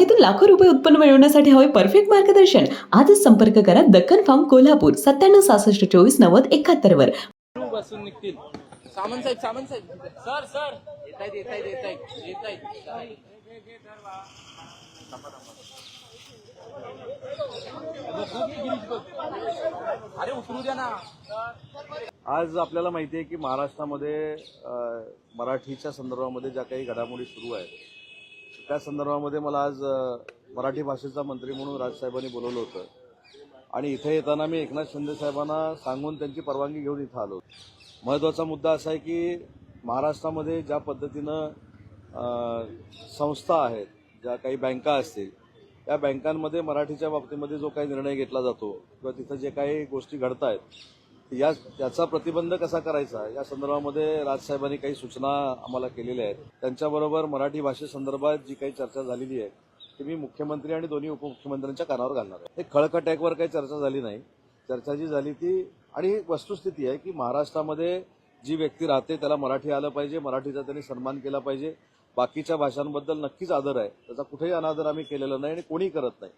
बागेतून लाखो रुपये उत्पन्न मिळवण्यासाठी हवे परफेक्ट मार्गदर्शन. आजच संपर्क करा दक्कन फार्म कोल्हापूर सत्त्याण्णव सहासष्ट चोवीस नव्वद एकाहत्तर वर. तू बसून निघतील. सामंत साहेब सामंत साहेब. Sir sir. येत आहेत येत आहेत येत आहेत येत आहेत अरे उतरू द्या ना. आज आपल्याला माहिती आहे की महाराष्ट्रामध्ये मराठीच्या संदर्भामध्ये ज्या काही घडामोडी सुरू आहेत त्या संदर्भामध्ये मला आज मराठी भाषेचा मंत्री म्हणून राजसाहेबांनी बोलवलं होतं. आणि इथे येताना मी एकनाथ शिंदे साहेबांना सांगून त्यांची परवानगी घेऊन इथं आलो. महत्त्वाचा मुद्दा असा आहे की महाराष्ट्रामध्ये ज्या पद्धतीनं संस्था आहेत ज्या काही बँका असतील त्या बँकांमध्ये मराठीच्या बाबतीमध्ये जो काही निर्णय घेतला जातो किंवा तिथं जे काही गोष्टी घडत आहेत या त्याचा प्रतिबंध कसा करायचा? या संदर्भामध्ये राजसाहेबांनी काही सूचना आम्हाला केलेल्या आहेत. त्यांच्याबरोबर मराठी भाषेसंदर्भात जी काही चर्चा झालेली आहे ती मी मुख्यमंत्री आणि दोन्ही उपमुख्यमंत्र्यांच्या कानावर घालणार आहे. हे खळखटॅकवर काही चर्चा झाली नाही. चर्चा जी झाली ती आणि वस्तुस्थिती आहे की महाराष्ट्रामध्ये जी व्यक्ती राहते त्याला मराठी आलं पाहिजे मराठीचा त्यांनी सन्मान केला पाहिजे. बाकीच्या भाषांबद्दल नक्कीच आदर आहे. त्याचा कुठेही अनादर आम्ही केलेला नाही आणि कोणी करत नाही.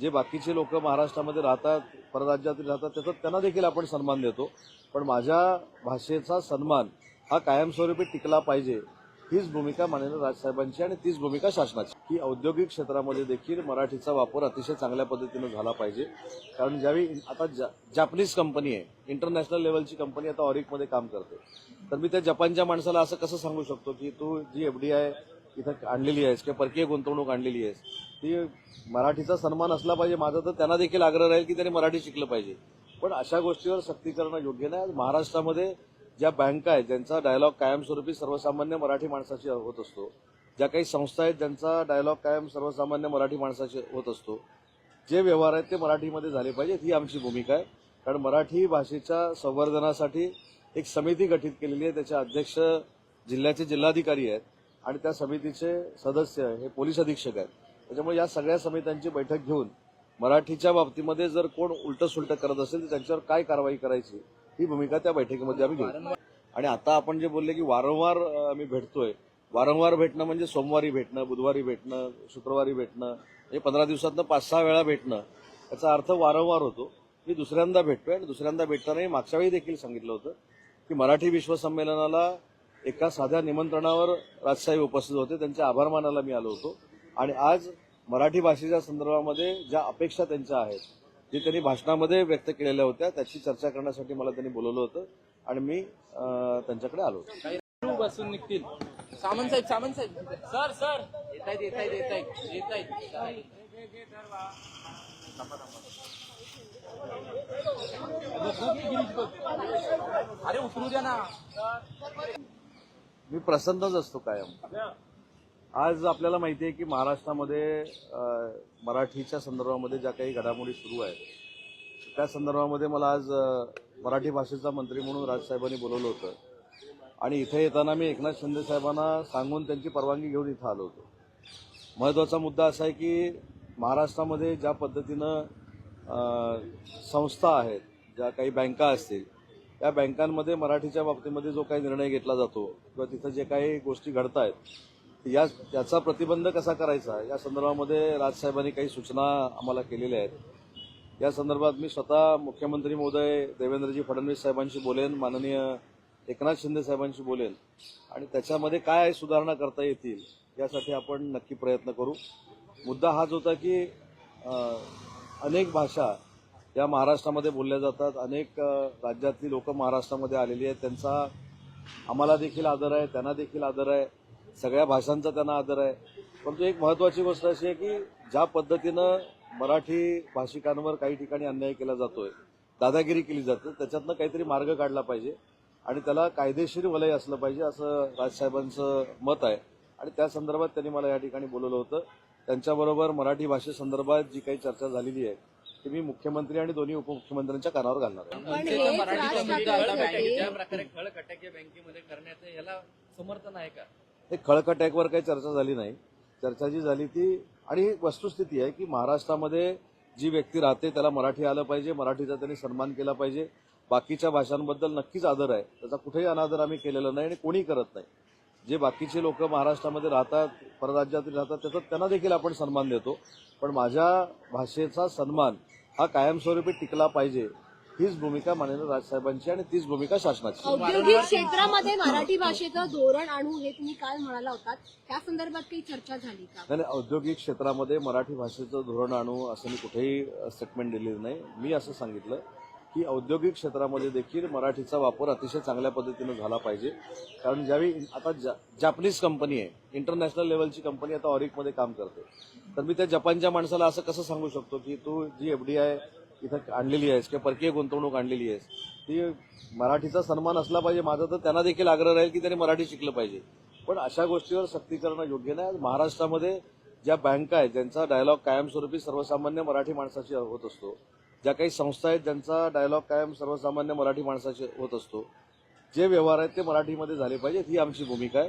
जे बाकीचे लोक महाराष्ट्रामध्ये राहतात परराज्यातील राहतात त्याचा त्यांना देखील आपण सन्मान देतो. पण माझ्या भाषेचा सन्मान हा कायमस्वरूपी टिकला पाहिजे हीच भूमिका माननीय राजसाहेबांची आणि तीच भूमिका शासनाची. की औद्योगिक क्षेत्रामध्ये देखील मराठीचा वापर अतिशय चांगल्या पद्धतीनं झाला पाहिजे. कारण ज्यावेळी आता जा- जापनीज कंपनी आहे इंटरनॅशनल लेवलची कंपनी आता ऑरिकमध्ये काम करते. तर मी त्या जपानच्या माणसाला असं कसं सांगू शकतो की तू जी एफ डी आय इथं आणलेली आहेस किंवा परकीय गुंतवणूक आणलेली आहेस ती मराठीचा सन्मान असला पाहिजे माझा तर त्यांना देखील आग्रह राहील की त्यांनी मराठी शिकलं पाहिजे. पण अशा गोष्टीवर सक्ती करणं योग्य नाही. आज महाराष्ट्रामध्ये ज्या बँका आहेत ज्यांचा डायलॉग कायमस्वरूपी सर्वसामान्य मराठी माणसाशी होत असतो ज्या काही संस्था आहेत ज्यांचा डायलॉग कायम सर्वसामान्य मराठी माणसाशी होत असतो जे व्यवहार आहेत ते मराठीमध्ये झाले पाहिजेत ही आमची भूमिका आहे. कारण मराठी भाषेच्या संवर्धनासाठी एक समिती गठीत केलेली आहे त्याचे अध्यक्ष जिल्ह्याचे जिल्हाधिकारी आहेत आणि त्या समितीचे सदस्य हे पोलीस अधीक्षक आहेत. त्याच्यामुळे या सगळ्या समित्यांची बैठक घेऊन मराठीच्या बाबतीमध्ये जर कोण उलटं सुलटं करत असेल तर त्यांच्यावर काय कारवाई करायची ही भूमिका त्या बैठकीमध्ये आम्ही घेऊ. आणि आता आपण जे बोलले की वारंवार आम्ही भेटतोय. वारंवार भेटणं म्हणजे सोमवारी भेटणं बुधवारी भेटणं शुक्रवारी भेटणं म्हणजे पंधरा दिवसातनं पाच सहा वेळा भेटणं. याचा अर्थ वारंवार होतो. मी दुसऱ्यांदा भेटतोय आणि दुसऱ्यांदा भेटतानाही मागच्या वेळी देखील सांगितलं होतं की मराठी विश्व संमेलनाला एका साध्या निमंत्रणावर राजसाहेब उपस्थित होते. त्यांचे आभार मानायला मी आलो होतो. आणि आज मराठी भाषेच्या संदर्भामध्ये ज्या अपेक्षा त्यांच्या आहेत जे त्यांनी भाषणामध्ये व्यक्त केलेल्या होत्या त्याची चर्चा करण्यासाठी मला त्यांनी बोलवलं होतं आणि मी त्यांच्याकडे आलो बसून निघतील. सामंत साहेब सामंत साहेब. Sir sir. येत आहेत येत आहेत येत आहेत येत आहेत अरे उतरू द्या ना. मी प्रसन्नच असतो कायम. आज आपल्याला माहिती आहे की महाराष्ट्रामध्ये मराठीच्या संदर्भामध्ये ज्या काही घडामोडी सुरू आहेत त्या संदर्भामध्ये मला आज मराठी भाषेचा मंत्री म्हणून राजसाहेबांनी बोलवलं होतं. आणि इथे येताना मी एकनाथ शिंदे साहेबांना सांगून त्यांची परवानगी घेऊन इथं आलो होतो. महत्त्वाचा मुद्दा असा आहे की महाराष्ट्रामध्ये ज्या पद्धतीनं संस्था आहेत ज्या काही बँका असतील त्या बँकांमध्ये मराठीच्या बाबतीमध्ये जो काही निर्णय घेतला जातो किंवा तिथं जे काही गोष्टी घडत आहेत या त्याचा प्रतिबंध कसा करायचा? या संदर्भामध्ये राजसाहेबांनी काही सूचना आम्हाला केलेल्या आहेत. या संदर्भात मी स्वतः मुख्यमंत्री महोदय देवेंद्रजी फडणवीस साहेबांशी बोलेन माननीय एकनाथ शिंदे साहेबांशी बोलेन आणि त्याच्यामध्ये काय सुधारणा करता येतील यासाठी आपण नक्की प्रयत्न करू. मुद्दा हाच होता की अनेक भाषा या महाराष्ट्रामध्ये बोलल्या जातात. अनेक राज्यातली लोक महाराष्ट्रामध्ये आलेली आहेत. त्यांचा आम्हाला देखील आदर आहे त्यांना देखील आदर आहे. सगळ्या भाषांचा त्यांना आदर आहे. परंतु एक महत्वाची गोष्ट अशी आहे की ज्या पद्धतीनं मराठी भाषिकांवर काही ठिकाणी अन्याय केला जातोय दादागिरी केली जाते त्याच्यातनं काहीतरी मार्ग काढला पाहिजे आणि त्याला कायदेशीर वलय असलं पाहिजे असं राजसाहेबांचं मत आहे. आणि त्या संदर्भात त्यांनी मला या ठिकाणी बोलवलं होतं. त्यांच्याबरोबर मराठी भाषेसंदर्भात जी काही चर्चा झालेली आहे ती मी मुख्यमंत्री आणि दोन्ही उपमुख्यमंत्र्यांच्या कानावर घालणार आहे. प्रकारे खळ खटाके बँकेमध्ये करण्याचं याला समर्थन आहे का? हे खळखटॅकवर काही चर्चा झाली नाही. चर्चा जी झाली ती आणि वस्तुस्थिती आहे की महाराष्ट्रामध्ये जी व्यक्ती राहते त्याला मराठी आलं पाहिजे मराठीचा त्यांनी सन्मान केला पाहिजे. बाकीच्या भाषांबद्दल नक्कीच आदर आहे. त्याचा कुठेही अनादर आम्ही केलेला नाही आणि कोणी करत नाही. जे बाकीचे लोक महाराष्ट्रामध्ये राहतात परराज्यातील राहतात त्याचा त्यांना देखील आपण सन्मान देतो. पण माझ्या भाषेचा सन्मान हा कायमस्वरूपी टिकला पाहिजे. हीच भूमिका माननीय राजसाहेबांची आणि तीच भूमिका शासनाची. औद्योगिक क्षेत्रामध्ये मराठी भाषेचं धोरण आणू हे तुम्ही काल म्हणाला होतात त्या संदर्भात काही चर्चा झाली का? नाही नाही, औद्योगिक क्षेत्रामध्ये मराठी भाषेचं धोरण आणू असं मी कुठेही स्टेटमेंट दिलेलं नाही. मी असं सांगितलं की औद्योगिक क्षेत्रामध्ये देखील मराठीचा वापर अतिशय चांगल्या पद्धतीनं झाला पाहिजे. कारण ज्यावेळी आता जा जापनीज कंपनी आहे इंटरनॅशनल लेवलची कंपनी आता ऑरिकमध्ये काम करते. तर मी त्या जपानच्या माणसाला असं कसं सांगू शकतो की तू जी एफडीआय इथं आणलेली आहेस किंवा परकीय गुंतवणूक आणलेली आहेस ती मराठीचा सन्मान असला पाहिजे. माझा तर त्यांना देखील आग्रह राहील की त्यांनी मराठी शिकलं पाहिजे. पण अशा गोष्टीवर सक्ती करणं योग्य नाही. आज महाराष्ट्रामध्ये ज्या बँका आहेत ज्यांचा डायलॉग कायमस्वरूपी सर्वसामान्य मराठी माणसाची होत असतो ज्या काही संस्था आहेत ज्यांचा डायलॉग कायम सर्वसामान्य मराठी माणसाचे होत असतो जे व्यवहार आहेत ते मराठीमध्ये झाले पाहिजेत ही आमची भूमिका आहे.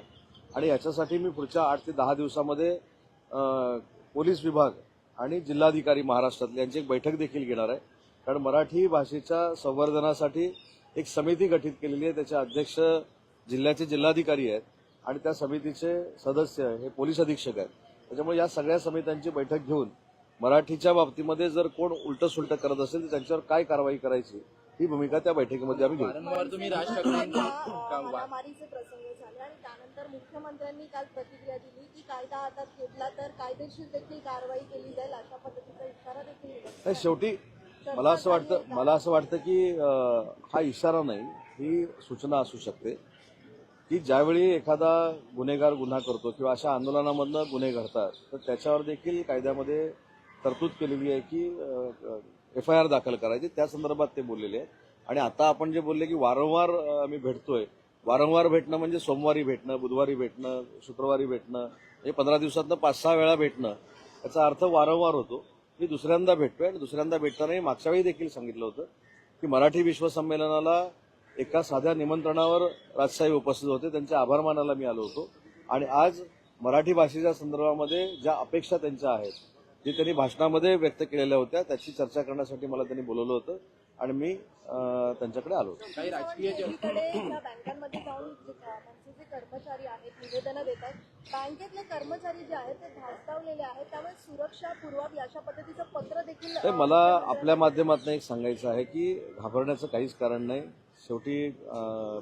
आणि याच्यासाठी मी पुढच्या आठ ते दहा दिवसामध्ये पोलीस विभाग आणि जिल्हाधिकारी महाराष्ट्रातले यांची एक बैठक देखील घेणार आहे. कारण मराठी भाषेच्या संवर्धनासाठी एक समिती गठीत केलेली आहे. त्याचे अध्यक्ष जिल्ह्याचे जिल्हाधिकारी आहेत आणि त्या समितीचे सदस्य हे पोलीस अधीक्षक आहेत. त्याच्यामुळे या सगळ्या समित्यांची बैठक घेऊन मराठीच्या बाबतीमध्ये जर कोण उलटं सुलटं करत असेल तर त्यांच्यावर काय कारवाई करायची? ही भूमिका त्या बैठकीमध्ये आम्ही घेऊ वारंवार तुम्ही राज मारामारीचे प्रसंग झाले आणि त्यानंतर मुख्यमंत्र्यांनी काल प्रतिक्रिया दिली की कायदा हातात घेतला तर कायदेशीर देखील कारवाई केली जाईल अशा पद्धतीचा इशारा देखील दिला. नाही शेवटी मला असं वाटतं मला असं वाटतं की अं, हा इशारा नाही ही सूचना असू शकते की ज्यावेळी एखादा गुन्हेगार गुन्हा करतो किंवा अशा आंदोलनामधनं गुन्हे घडतात तर त्याच्यावर देखील कायद्यामध्ये तरतूद केलेली आहे की एफ आय आर दाखल करायची. त्या संदर्भात ते बोललेले आहेत. आणि आता आपण जे बोलले की वारंवार आम्ही भेटतोय. वारंवार भेटणं म्हणजे सोमवारी भेटणं बुधवारी भेटणं शुक्रवारी भेटणं म्हणजे पंधरा दिवसातनं पाच सहा वेळा भेटणं. याचा अर्थ वारंवार होतो. मी दुसऱ्यांदा भेटतोय आणि दुसऱ्यांदा भेटतानाही मागच्या वेळी देखील सांगितलं होतं की मराठी विश्वसंमेलनाला एका साध्या निमंत्रणावर राजसाहेब उपस्थित होते. त्यांचे आभार मानायला मी आलो होतो. आणि आज मराठी भाषेच्या संदर्भामध्ये ज्या अपेक्षा त्यांच्या आहेत जे त्यांनी भाषणामध्ये व्यक्त केलेल्या होत्या त्याची चर्चा करण्यासाठी मला त्यांनी बोलवलं होतं आणि मी त्यांच्याकडे आलो होतो. काही राजकीय चर्चा एकीकडे ज्या बँकांमध्ये जाऊन जे त्यांचे जे कर्मचारी आहेत निवेदनं देतात बँकेतले कर्मचारी जे आहेत ते धास्तावलेले आहेत. त्यामुळे सुरक्षा पुरवावी अशा पद्धतीचं पत्र देखील तर मला आपल्या माध्यमातून एक सांगायचं आहे की घाबरण्याचं काहीच कारण नाही. शेवटी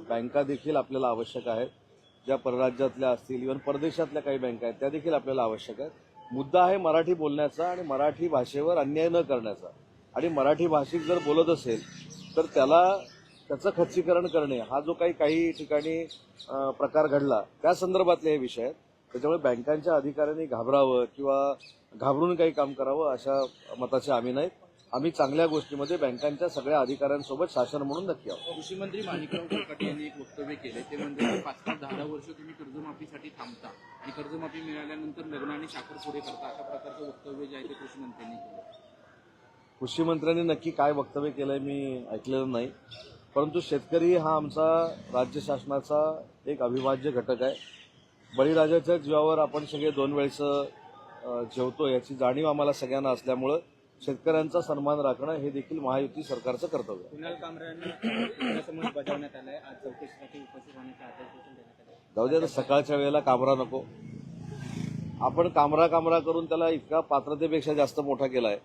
बँका देखील आपल्याला आवश्यक आहेत. ज्या परराज्यातल्या असतील इव्हन परदेशातल्या काही बँका आहेत त्या देखील आपल्याला आवश्यक आहेत. मुद्दा आहे मराठी बोलण्याचा आणि मराठी भाषेवर अन्याय न करण्याचा. आणि मराठी भाषिक जर बोलत असेल तर त्याला त्याचं खच्चीकरण करणे हा जो काही काही ठिकाणी प्रकार घडला त्या संदर्भातले हे विषय आहेत. त्याच्यामुळे बँकांच्या अधिकाऱ्यांनी घाबरावं किंवा घाबरून काही काम करावं अशा मताचे आम्ही नाहीत. आम्ही चांगल्या गोष्टीमध्ये बँकांच्या सगळ्या अधिकाऱ्यांसोबत शासन म्हणून नक्की आहोत. कृषी मंत्री माणिकराव कोकाटे यांनी एक वक्तव्य केले. ते म्हणजे पाच पाच दहा दहा वर्ष तुम्ही कर्जमाफीसाठी थांबता आणि कर्जमाफी मिळाल्यानंतर लग्न आणि साखर पुढे करता अशा प्रकारचं वक्तव्य जे आहे ते कृषी मंत्र्यांनी केलं. कृषी मंत्र्यांनी नक्की काय वक्तव्य केलंय मी ऐकलेलं नाही. परंतु शेतकरी हा आमचा राज्य शासनाचा एक अविभाज्य घटक आहे. बळीराजाच्या जीवावर आपण सगळे दोन वेळचं जेवतो याची जाणीव आम्हाला सगळ्यांना असल्यामुळं शेतकऱ्यांचा सन्मान राखणं हे देखील महायुती सरकारचं कर्तव्य आहे. कुणाल कामरांना समज बजावण्यात आलाय. आज चौकशीसाठी उपस्थित होण्याचे आदेश देखील देण्यात आले. जाऊ दे आता सकाळच्या वेळेला कामरा नको. आपण कामरा कामरा करून त्याला इतका पात्रतेपेक्षा जास्त मोठा केलाय.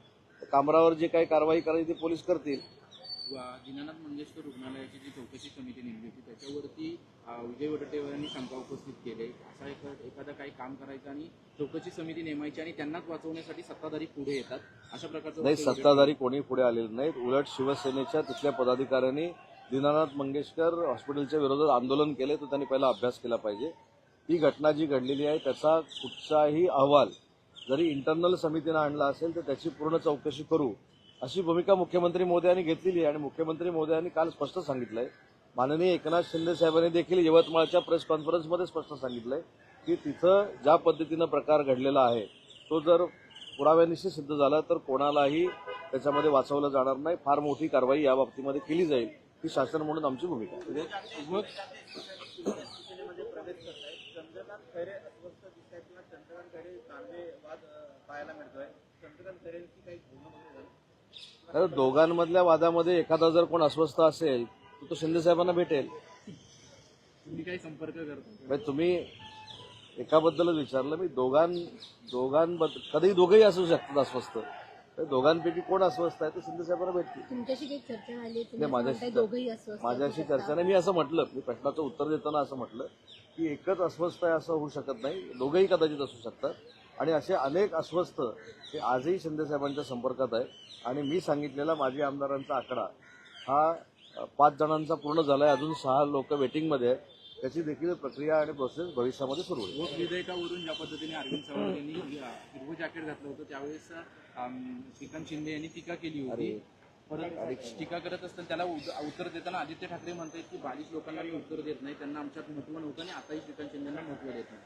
कामरावर जे काही कारवाई करायची ती पोलीस करतील. वा- दीनानाथ मंगेशकर रुग्णालयाची जी चौकशी समिती नेमली होती त्याच्यावरती विजय वडेट्टीवार यांनी शंका उपस्थित केले. असा एका एखादा काही काम करायचं आणि चौकशी समिती नेमायची आणि त्यांनाच वाचवण्यासाठी सत्ताधारी पुढे येतात अशा प्रकारचं नाही सत्ताधारी कोणी पुढे आलेले नाहीत. उलट शिवसेनेच्या तिथल्या पदाधिकाऱ्यांनी दीनानाथ मंगेशकर हॉस्पिटलच्या विरोधात आंदोलन केले तर त्यांनी पहिला अभ्यास केला पाहिजे. ती घटना जी घडलेली आहे त्याचा कुठचाही अहवाल जरी इंटरनल समितीनं आणला असेल तर त्याची पूर्ण चौकशी करू अशी भूमिका मुख्यमंत्री मोदयांनी घेतलेली आहे. आणि मुख्यमंत्री मोदयांनी काल स्पष्ट सांगितलंय माननीय एकनाथ शिंदे साहेबांनी देखील यवतमाळच्या प्रेस कॉन्फरन्समध्ये स्पष्ट सांगितलंय की तिथं ज्या पद्धतीनं प्रकार घडलेला आहे तो जर पुराव्यानिशी सिद्ध झाला तर कोणालाही त्याच्यामध्ये वाचवलं जाणार नाही. फार मोठी कारवाई या बाबतीमध्ये केली जाईल ही शासन म्हणून आमची भूमिका आहे. तर दोघांमधल्या वादामध्ये एखादा जर कोण अस्वस्थ असेल तर तो शिंदे साहेबांना भेटेल. तुम्ही काही संपर्क करता म्हणजे तुम्ही एकाबद्दलच विचारलं मी दोघां दोघांबद्दल कधी दोघंही असू शकतात अस्वस्थ. तर दोघांपैकी कोण अस्वस्थ आहे ते शिंदे साहेबांना भेटतील. तुमच्याशी काही चर्चा झाली नाही, तुम्ही माझ्याशी दोघंही माझ्याशी चर्चा नाही. मी असं म्हटलं मी प्रश्नाचं उत्तर देताना असं म्हटलं की एकच अस्वस्थ आहे असं होऊ शकत नाही. दोघंही कदाचित असू शकतात. आणि असे अनेक अस्वस्थ हे आजही शिंदेसाहेबांच्या संपर्कात आहे आणि मी सांगितलेला माजी आमदारांचा आकडा हा पाच जणांचा पूर्ण झाला आहे अजून सहा लोक वेटिंगमध्ये आहेत. त्याची देखील प्रक्रिया आणि प्रोसेस भविष्यामध्ये सुरू होईल. लोक विधेयकावरून ज्या पद्धतीने अरविंद सावंत यांनी हिरवं जॅकेट घातलं होतं त्यावेळेस श्रीकांत शिंदे यांनी टीका केली होती. परत टीका करत असताना त्याला उत्तर देताना आदित्य ठाकरे म्हणतात की बालिश लोकांना मी उत्तर देत नाही त्यांना आमच्यात महत्त्व नव्हतं आणि आताही श्रीकांत शिंदेना महत्त्व देत नाही.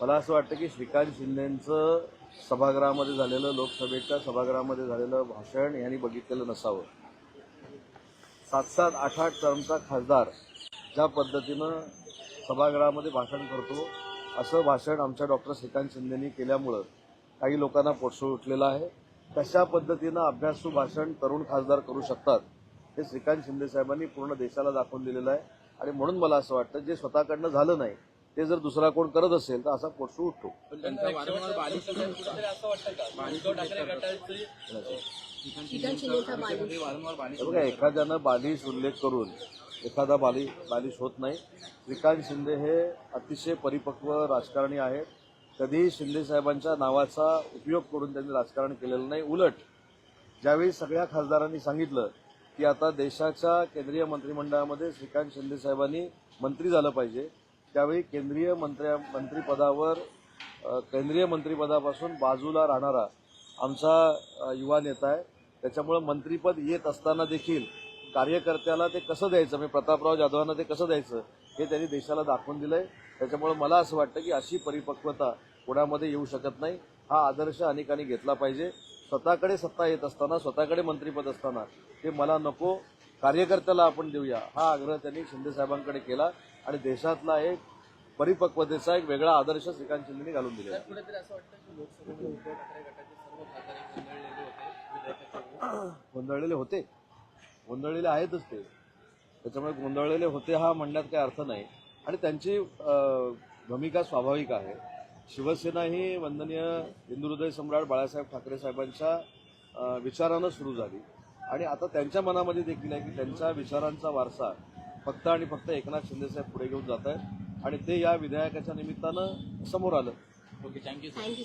मला असं वाटतं की श्रीकांत शिंदेचं सभागृहामध्ये झालेलं लोकसभेच्या सभागृहामध्ये झालेलं भाषण यांनी बघितलेलं नसावं. सात सात आठ आठ टर्मचा खासदार ज्या पद्धतीनं सभागृहामध्ये भाषण करतो असं भाषण आमच्या डॉक्टर श्रीकांत शिंदेनी केल्यामुळं काही लोकांना पोटसू उठलेलं आहे. तशा पद्धतीनं अभ्यासू भाषण तरुण खासदार करू शकतात हे श्रीकांत शिंदे साहेबांनी पूर्ण देशाला दाखवून दिलेलं आहे. आणि म्हणून मला असं वाटतं जे स्वतःकडनं झालं नाही ते जर दुसरा कोण करत असेल तर असा पोटसू उठतो. बघा एखाद्यानं बालिश उल्लेख करून एखादा बाली बालिश होत नाही. श्रीकांत शिंदे हे अतिशय परिपक्व राजकारणी आहेत. कधीही शिंदे साहेबांच्या नावाचा उपयोग करून त्यांनी राजकारण केलेलं नाही. उलट ज्यावेळी सगळ्या खासदारांनी सांगितलं की आता देशाच्या केंद्रीय मंत्रिमंडळामध्ये श्रीकांत शिंदे साहेबांनी मंत्री झालं पाहिजे त्यावेळी केंद्रीय मंत्र्या मंत्रिपदावर केंद्रीय मंत्रिपदापासून बाजूला राहणारा आमचा युवा नेता आहे. त्याच्यामुळं मंत्रीपद येत असताना देखील कार्यकर्त्याला ते कसं द्यायचं? म्हणजे प्रतापराव जाधवांना ते कसं द्यायचं? हे त्यांनी देशाला दाखवून दिलं आहे त्याच्यामुळे मला असं वाटतं की अशी परिपक्वता कोणामध्ये येऊ शकत नाही. हा आदर्श अनेकांनी घेतला पाहिजे. स्वतःकडे सत्ता येत असताना स्वतःकडे मंत्रीपद असताना ते मला नको. कार्यकर्त्याला आपण देऊया. हा आग्रह त्यांनी शिंदेसाहेबांकडे केला आणि देशातला एक परिपक्वतेचा एक वेगळा आदर्श श्रीकांत शिंदेनी घालून दिला गोंधळलेले होते. गोंधळलेले आहेतच ते. त्याच्यामुळे गोंधळलेले होते हा म्हणण्यात काही अर्थ नाही. आणि त्यांची भूमिका स्वाभाविक आहे. शिवसेना ही वंदनीय हिंदुहृदय सम्राट बाळासाहेब ठाकरे साहेबांच्या विचारानं सुरू झाली. आणि आता त्यांच्या मनामध्ये देखील आहे की त्यांच्या विचारांचा वारसा फक्त आणि फक्त एकनाथ शिंदेसाहेब पुढे घेऊन जात आहेत. आणि ते या विधेयकाच्या निमित्तानं समोर आलं. Okay thank you thank you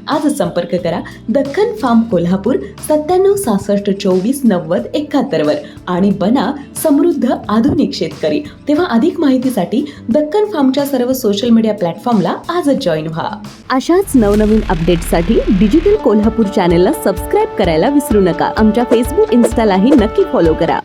आजच संपर्क करा दक्कन फार्म कोल्हापूर सत्त्याण्णव सहासष्ट चोवीस नव्वद एकाहत्तरवर आणि बना समृद्ध आधुनिक शेतकरी. तेव्हा अधिक माहितीसाठी दक्कन फार्मच्या सर्व सोशल मीडिया प्लॅटफॉर्मला आजच जॉईन व्हा. अशाच नवनवीन अपडेट्ससाठी डिजिटल कोल्हापूर चॅनेलला सबस्क्राईब करायला विसरू नका. आमच्या फेसबुक इन्स्टालाही नक्की फॉलो करा.